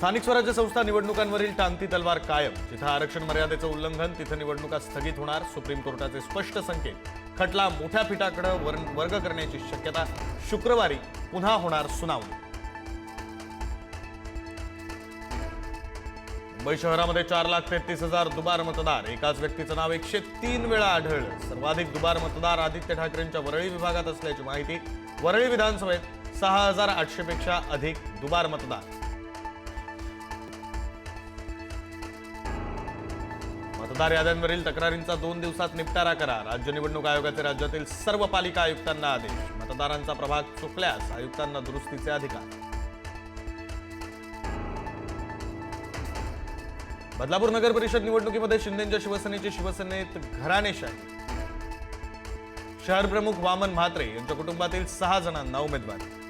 स्थानिक स्वराज्य संस्था निवडणुकांवरील टांगती तलवार कायम. जिथं आरक्षण मर्यादेचं उल्लंघन तिथं निवडणुका स्थगित होणार. सुप्रीम कोर्टाचे स्पष्ट संकेत. खटला मोठ्या पीठाकडे वर्ग करण्याची शक्यता शुक्रवारी पुन्हा होणार सुनावणी. मुंबई शहरामध्ये चार लाख तेहतीस हजार दुबार मतदार. एकाच व्यक्तीचं नाव एकशे तीन वेळा आढळलं. सर्वाधिक दुबार मतदार आदित्य ठाकरेंच्या वरळी विभागात असल्याची माहिती वरळी विधानसभेत सहा हजार आठशे पेक्षा अधिक दुबार मतदार. मतदार याद्यांवरील तक्रारींचा दोन दिवसात निपटारा करा. राज्य निवडणूक आयोगाचे राज्यातील सर्व पालिका आयुक्तांना आदेश. मतदारांचा प्रभाग चुकल्यास आयुक्तांना दुरुस्तीचे अधिकार. बदलापूर नगर परिषद निवडणुकीमध्ये शिंदेच्या शिवसेनेची शिवसेनेत घराणेशाही शहर प्रमुख वामन म्हात्रे यांच्या कुटुंबातील सहा जणांना उमेदवारी.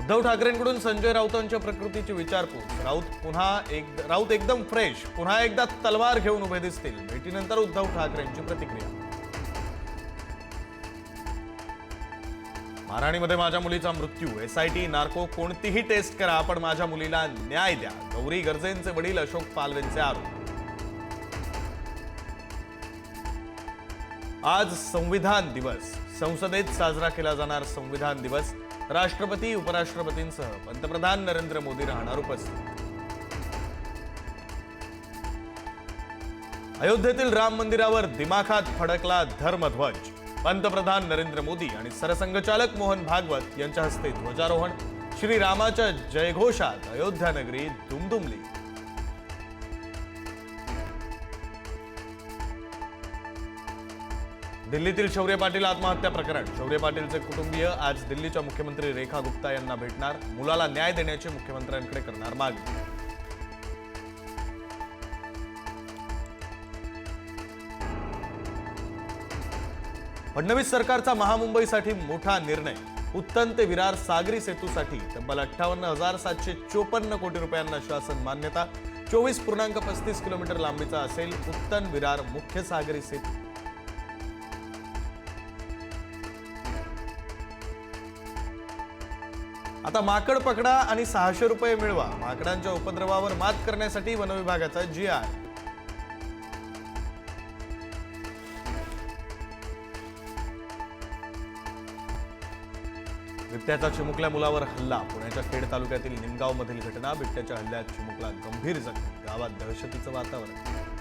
उद्धव ठाकरेंकडून संजय राऊतांच्या प्रकृतीची विचारपूस. राऊत पुन्हा एक राऊत एकदम फ्रेश पुन्हा एकदा तलवार घेऊन उभे दिसतील. भेटीनंतर उद्धव ठाकरेंची प्रतिक्रिया. महाराणीमध्ये माझ्या मुलीचा मृत्यू. एसआयटी नार्को कोणतीही टेस्ट करा पण माझ्या मुलीला न्याय द्या. गौरी गरजेंचे वडील अशोक पालवेंचे आरोप. आज संविधान दिवस. संसदेत साजरा केला जाणार संविधान दिवस. राष्ट्रपती उपराष्ट्रपतींसह पंतप्रधान नरेंद्र मोदी राहणार उपस्थित. अयोध्येतील राम मंदिरावर दिमाखात फडकला धर्मध्वज. पंतप्रधान नरेंद्र मोदी आणि सरसंघचालक मोहन भागवत यांच्या हस्ते ध्वजारोहण. श्रीरामाच्या जयघोषात अयोध्या नगरी दुमदुमली. दिल्लीतील शौर्य पाटील आत्महत्या प्रकरण. शौर्य पाटीलचे कुटुंबीय आज दिल्लीच्या मुख्यमंत्री रेखा गुप्ता यांना भेटणार. मुलाला न्याय देण्याची मुख्यमंत्र्यांकडे करणार मागणी. फडणवीस सरकारचा महामुंबईसाठी मोठा निर्णय. उत्तन ते विरार सागरी सेतूसाठी तब्बल अठ्ठावन्न हजार सातशे चोपन्न कोटी रुपयांना शासन मान्यता. चोवीस पूर्णांक पस्तीस किलोमीटर लांबीचा असेल उत्तन विरार मुख्य सागरी सेतू. आता माकड पकडा आणि सहाशे रुपये मिळवा. माकडांच्या उपद्रवावर मात करण्यासाठी वनविभागाचा जी आर. बिबट्याचा चिमुकल्या मुलावर हल्ला. पुण्याच्या खेड तालुक्यातील निमगाव मधील घटना बिबट्याच्या हल्ल्यात चिमुकला गंभीर जखमी. गावात दहशतीचं वातावरण.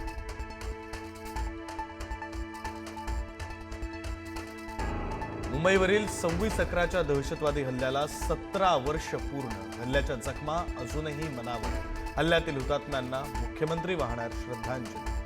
मुंबईवरील सव्वीस अकराच्या दहशतवादी हल्ल्याला सतरा वर्ष पूर्ण. हल्ल्याच्या जखमा अजूनही मनावर हल्ल्यातील हुतात्म्यांना मुख्यमंत्री वाहणार श्रद्धांजली.